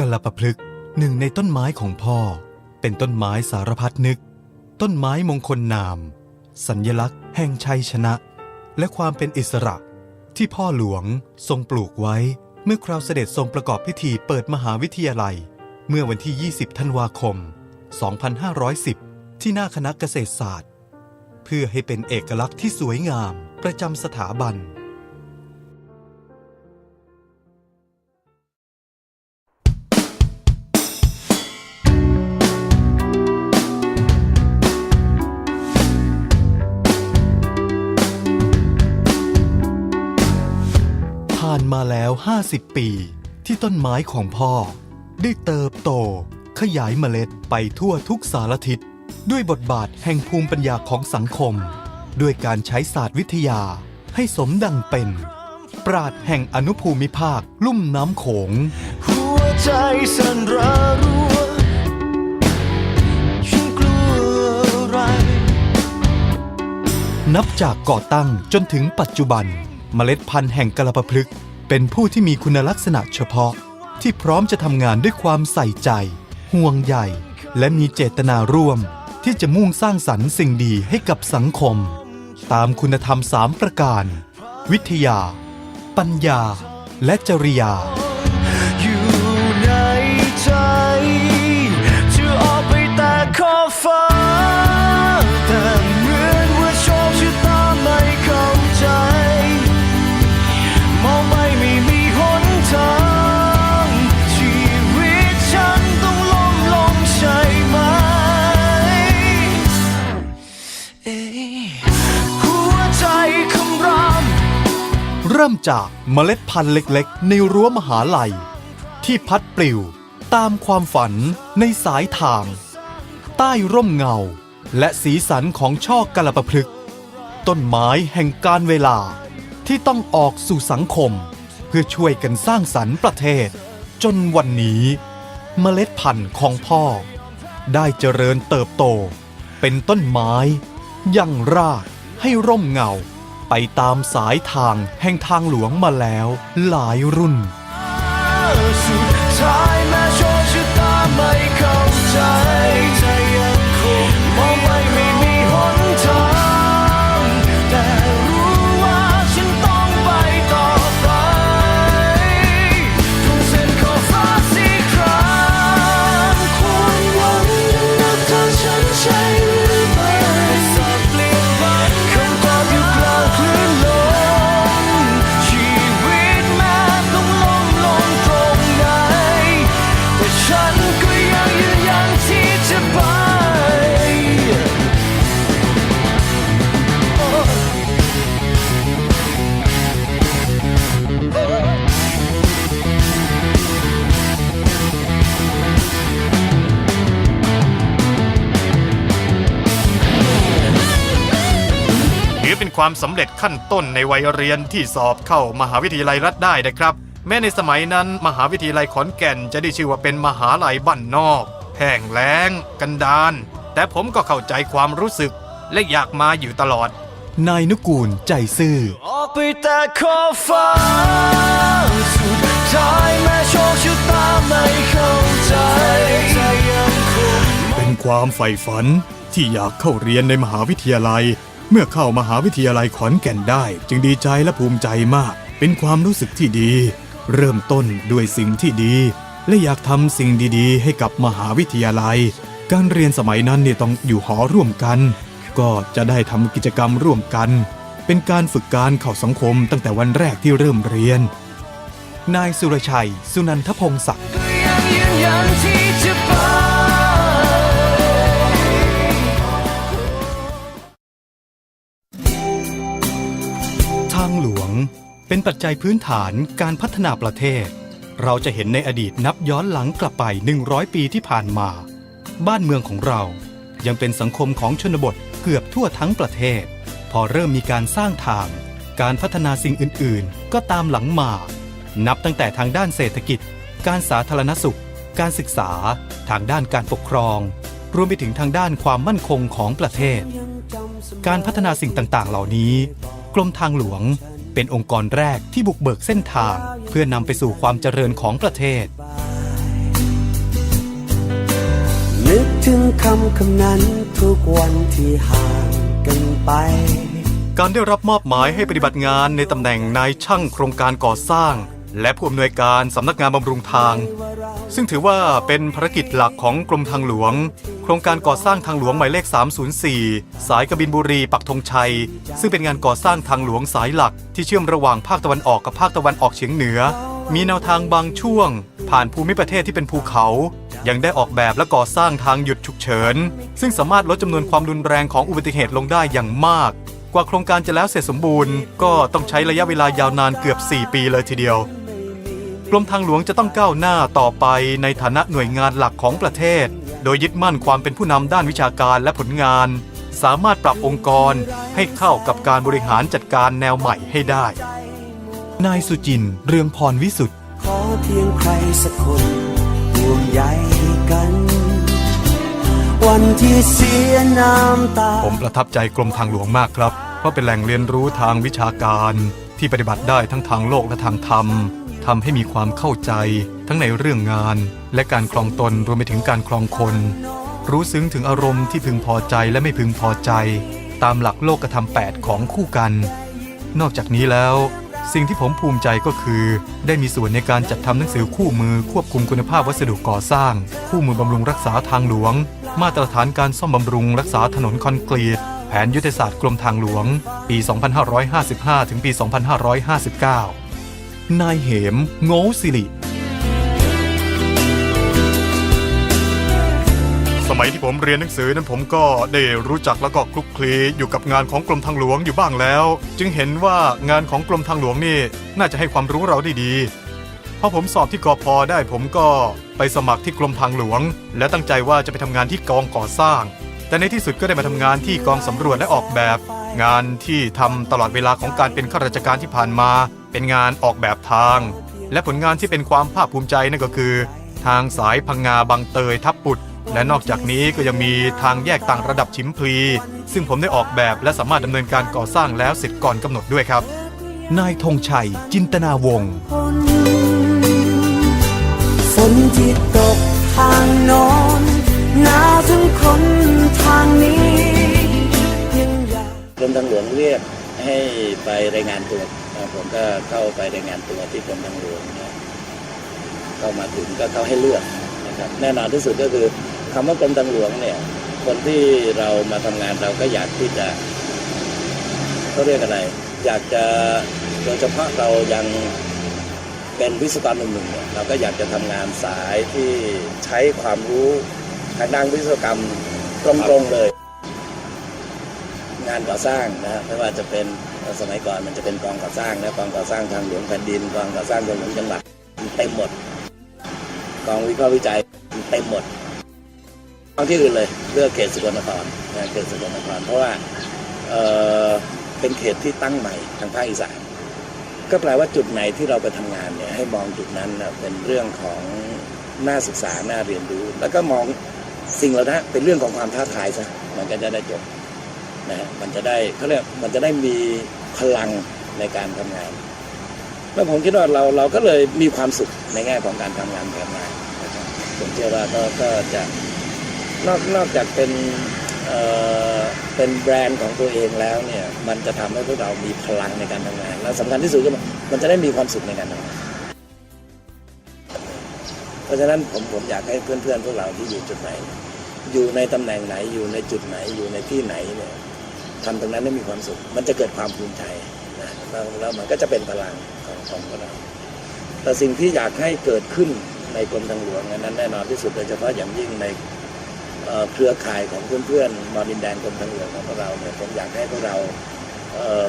กลปพลึกษ์หนึ่งในต้นไม้ของพ่อ เป็นต้นไม้สารพัดนึก ต้นไม้มงคลนาม สัญญลักษณ์แห่งชัยชนะ และความเป็นอิสระ ที่พ่อหลวงทรงปลูกไว้เมื่อคราวเสด็จทรงประกอบพิธีเปิดมหาวิทยาลัย เมื่อวันที่ 20 ธันวาคม 2510 ที่หน้าคณะเกษตรศาสตร์ เพื่อให้เป็นเอกลักษณ์ที่สวยงามประจำสถาบัน มาแล้ว 50 ปี ที่ต้นไม้ของพ่อ ได้เติบโต ขยายเมล็ดไปทั่วทุกสารทิศ ด้วยบทบาทแห่งภูมิปัญญาของสังคม ด้วยการใช้ศาสตร์วิทยาให้สมดังเป็น ปราดแห่งอนุภูมิภาคลุ่มน้ำโขง หัวใจสั่นระรัวฉันกลัวอะไร นับจากก่อตั้งจนถึงปัจจุบันเมล็ดพันธุ์แห่งกระลปพลึก เป็นผู้ที่มีคุณลักษณะเฉพาะ ที่พร้อมจะทำงานด้วยความใส่ใจ ห่วงใยและมีเจตนาร่วม ที่จะมุ่งสร้างสรรค์สิ่งดีให้กับสังคม ตามคุณธรรมสามประการ วิทยา ปัญญา และจริยา ริ่มจากเมล็ดพันธุ์เล็กๆ ในรั้วมหาลัย ที่พัดปลิวตามความฝันในสายทาง ใต้ร่มเงา และสีสันของช่อกะลปพลึก ต้นไม้แห่งการเวลาที่ต้องออกสู่สังคม เพื่อช่วยกันสร้างสรรค์ประเทศ จนวันนี้เมล็ดพันธุ์ของพ่อ ได้เจริญเติบโต เป็นต้นไม้ ยังรากให้ร่มเงา ไปตามสายทางแห่งทางหลวงมาแล้วหลายรุ่น ความสำเร็จขั้นต้นในวัยเรียนที่สอบเข้ามหาวิทยาลัยรัฐได้นะครับ แม้ในสมัยนั้นมหาวิทยาลัยขอนแก่นจะได้ชื่อว่าเป็นมหาลัยบ้านนอก แห้งแล้ง กันดานแต่ผมก็เข้าใจความรู้สึก และอยากมาอยู่ตลอด นายนุกูลใจซื่อออกไปแต่ขอบฟ้าสุดท้ายแม้โชคชะตาไม่เข้าใจใจยังคงเป็นความใฝ่ฝันที่อยากเข้าเรียนในมหาวิทยาลัย เมื่อเข้ามหาวิทยาลัยขอนแก่นได้ จึงดีใจและภูมิใจมาก เป็นความรู้สึกที่ดี เริ่มต้นด้วยสิ่งที่ดี และอยากทำสิ่งดีๆ ให้กับมหาวิทยาลัย การเรียนสมัยนั้นเนี่ยต้องอยู่หอร่วมกัน ก็จะได้ทำกิจกรรมร่วมกัน เป็นการฝึกการเข้าสังคมตั้งแต่วันแรกที่เริ่มเรียน นายสุรชัย สุนันทพงศักดิ์ เป็นปัจจัยพื้นฐานการพัฒนาประเทศ เราจะเห็นในอดีตนับย้อนหลังกลับไป 100 ปีที่ผ่านมา บ้านเมืองของเรายังเป็นสังคมของชนบทเกือบทั่วทั้งประเทศ พอเริ่มมีการสร้างทาง การพัฒนาสิ่งอื่น ๆ ก็ตามหลังมา นับตั้งแต่ทางด้านเศรษฐกิจ การสาธารณสุข การศึกษา ทางด้านการปกครอง รวมไปถึงทางด้านความมั่นคงของประเทศ การพัฒนาสิ่งต่าง ๆ เหล่านี้ กรมทางหลวง เป็นองค์กรแรกที่บุกเบิกเส้นทาง เพื่อนำไปสู่ความเจริญของประเทศ นึกถึงคำคำนั้นทุกวันที่ห่างกันไปการได้รับมอบหมายให้ปฏิบัติงานในตำแหน่งนายช่างโครงการก่อสร้าง และผู้อำนวยการสำนักงานบำรุงทาง ซึ่งถือว่าเป็นภารกิจหลักของกรมทางหลวง โครงการก่อสร้างทางหลวงหมายเลข 304 สายกบินบุรีปักธงชัย ซึ่งเป็นงานก่อสร้างทางหลวงสายหลัก ที่เชื่อมระหว่างภาคตะวันออกกับภาคตะวันออกเฉียงเหนือ มีแนวทางบางช่วง ผ่านภูมิประเทศที่เป็นภูเขา ยังได้ออกแบบและก่อสร้างทางหยุดฉุกเฉิน ซึ่งสามารถลดจำนวนความรุนแรงของอุบัติเหตุลงได้อย่างมากกว่าโครงการจะแล้วเสร็จสมบูรณ์ ก็ต้องใช้ระยะเวลายาวนานเกือบ 4 ปีเลยทีเดียว กรมทางหลวงจะต้องก้าวหน้าต่อไปในฐานะหน่วยงานหลักของประเทศ โดยยึดมั่นความเป็นผู้นำด้านวิชาการและผลงาน สามารถปรับองค์กรให้เข้ากับการบริหารจัดการแนวใหม่ให้ได้ นายสุจินต์เรืองพรวิสุทธ์ขอเพียงใครสักคนห่วงใยกัน วันที่เสียน้ำตา ผมประทับใจกรมทางหลวงมากครับ เพราะเป็นแหล่งเรียนรู้ทางวิชาการ ที่ปฏิบัติได้ทั้งทางโลกและทางธรรม ทำให้มีความเข้าใจทั้งในเรื่องงาน และการคลองตนรวมไปถึงการคลองคน รู้ซึ้งถึงอารมณ์ที่พึงพอใจและไม่พึงพอใจ ตามหลักโลกธรรม8ของคู่กัน นอกจากนี้แล้ว สิ่งที่ผมภูมิใจก็คือ ได้มีส่วนในการจัดทำหนังสือคู่มือควบคุมคุณภาพวัสดุก่อสร้าง คู่มือบำรุงรักษาทางหลวง มาตรฐานการซ่อมบำรุงรักษาถนนคอนกรีตแผนยุทธศาสตร์กรมทางหลวง ปี 2555 ถึง ปี 2559 นายเหม โง่สิริ สมัยที่ผมเรียนหนังสือนั้นผมก็ได้รู้จักแล้วก็คลุกคลีอยู่กับงานของกรมทางหลวงอยู่บ้างแล้ว จึงเห็นว่างานของกรมทางหลวงนี่น่าจะให้ความรู้เราได้ดีพอผมสอบที่กอพอได้ผมก็ไปสมัครที่กรมทางหลวง และตั้งใจว่าจะไปทำงานที่กองก่อสร้าง แต่ในที่สุดก็ได้มาทำงานที่กองสำรวจและออกแบบ งานที่ทำตลอดเวลาของการเป็นข้าราชการที่ผ่านมา เป็นงานออกแบบทาง และผลงานที่เป็นความภาคภูมิใจนั่นก็คือ ทางสายพังงาบางเตยทับปุด และนอกจากนี้ก็ยังมีทางแยกต่างระดับชิมพลี ซึ่งผมได้ออกแบบและสามารถดำเนินการก่อสร้างแล้วเสร็จก่อนกำหนดด้วยครับ นายธงชัย จินตนาวงศ์คนฝนที่ตกทางโน้นหนาวถึงคนทางนี้ยังอยาก กรมทางหลวงเรียกให้ไปรายงานตัวนะ ผมก็เข้าไปรายงานตัวที่กรมทางหลวงนเข้ามาถึงก็เขาให้เลือกนะครับ แน่นอนที่สุดก็คือคำว่ากรมทางหลวงเนี่ย คนที่เรามาทำงานเราก็อยากที่จะเขาเรียกอะไร อยากจะโดยเฉพาะเรายังเป็นวิศวกรหนุ่มๆเนี่ยเราก็อยากจะทำงานสายที่ใช้ความรู้ทางด้านวิศวกรรมตรงๆเลย งานก่อสร้างนะฮะไม่ว่าจะเป็น สมัยก่อนมันจะเป็นกองก่อสร้างนะกองก่อสร้างทางหลวงแผ่นดินกองก่อสร้างทางหลวงจังหวัดเต็มหมด กองวิเคราะห์วิจัยเต็มหมดกองที่อื่นเลยเลือกเขตสกลนครนะเขตสกลนครเพราะว่าเอ่อเป็นเขตที่ตั้งใหม่ทางภาคอีสานก็แปลว่าจุดไหนที่เราไปทำงานเนี่ยให้มองจุดนั้นเป็นเรื่องของน่าศึกษาน่าเรียนรู้ แล้วก็มองสิ่งเหล่านั้นเป็นเรื่องของความท้าทายซะมันก็จะได้จบนะฮะมันจะได้เขาเรียกมันจะได้มี พลังในการทำงาน แล้วผมคิดว่าเราเราก็เลยมีความสุขในแง่ของการทำงานแบบงานนะครับผมเชื่อว่าก็ก็จะนอกนอกจากเป็นเอ่อเป็นแบรนด์ของตัวเองแล้วเนี่ยมันจะทำให้พวกเรามีพลังในการทำงาน แล้วสำคัญที่สุดก็มันมันจะได้มีความสุขในการทำงานเพราะฉะนั้นผมผมอยากให้เพื่อนๆพวกเราที่อยู่จุดไหน อยู่ในตำแหน่งไหนอยู่ในจุดไหนอยู่ในที่ไหนเนี่ย ทำตรงนั้นได้มีความสุข มันจะเกิดความภูมิใจนะแล้วแล้วมันก็จะเป็นพลังของของเราแต่สิ่งที่อยากให้เกิดขึ้นในกรมทางหลวงนั้นแน่นอนที่สุดโดยเฉพาะอย่างยิ่งในเครือข่ายของเพื่อนๆมอดินแดนกรมทางหลวงของเราเนี่ยผมอยากให้พวกเรา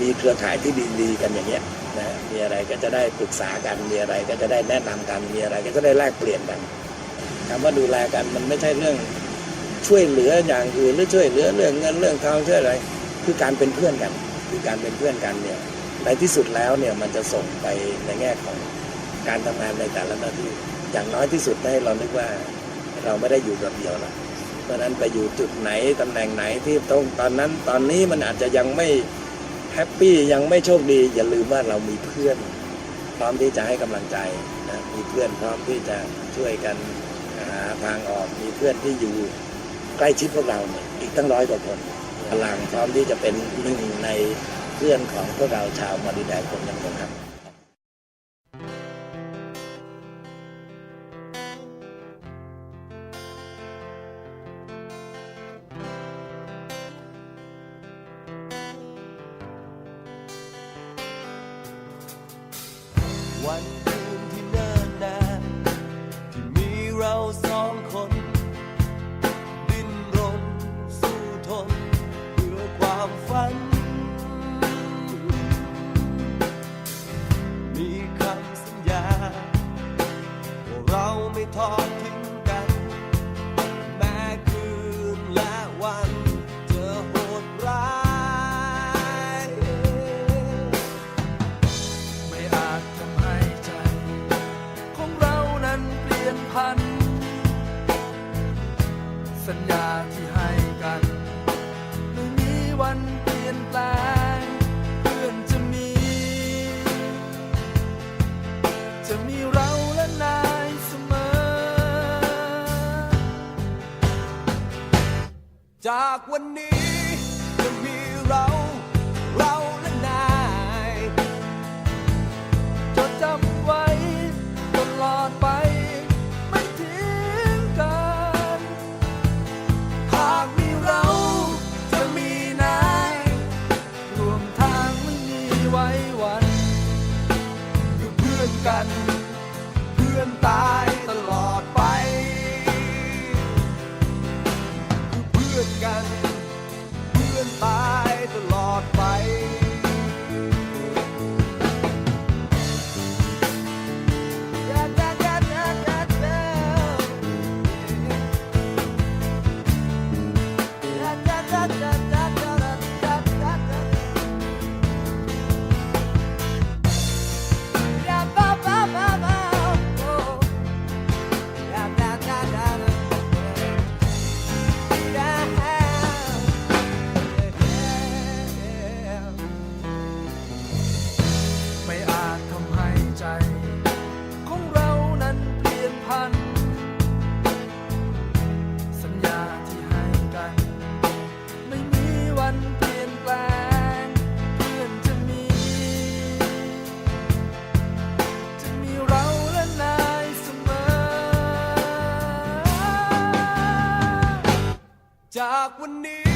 มีเครือข่ายที่ดีๆกันอย่างเงี้ยนะมีอะไรก็จะได้ปรึกษากันมีอะไรก็จะได้แนะนำกันมีอะไรก็จะได้แลกเปลี่ยนกันคำว่าดูแลกันมันไม่ใช่เรื่องช่วยเหลืออย่างอื่นหรือช่วยเหลือเรื่องเงินเรื่องทองช่วยอะไร คือการเป็นเพื่อนกันคือการเป็นเพื่อนกันเนี่ยในที่สุดแล้วเนี่ยมันจะส่งไปในแง่ของการทำงานในแต่ละหน้าที่ อย่างน้อยที่สุดให้เรานึกว่าเราไม่ได้อยู่แบบเดียวละเพราะนั้นไปอยู่จุดไหนตำแหน่งไหนที่ต้องตอนนั้นตอนนี้มันอาจจะยังไม่แฮปปี้ยังไม่โชคดี อย่าลืมว่าเรามีเพื่อน พร้อมที่จะให้กำลังใจนะมีเพื่อนพร้อมที่จะช่วยกันหาทางออกมีเพื่อนที่อยู่ใกล้ชิดพวกเราเนี่ยอีกตั้งร้อยกว่าคน พลังพร้อมที่จะเป็นหนึ่งในเพื่อนของพวกเราชาวมาดีแดนคนยังคงครับากวันนี้ จากวันนี้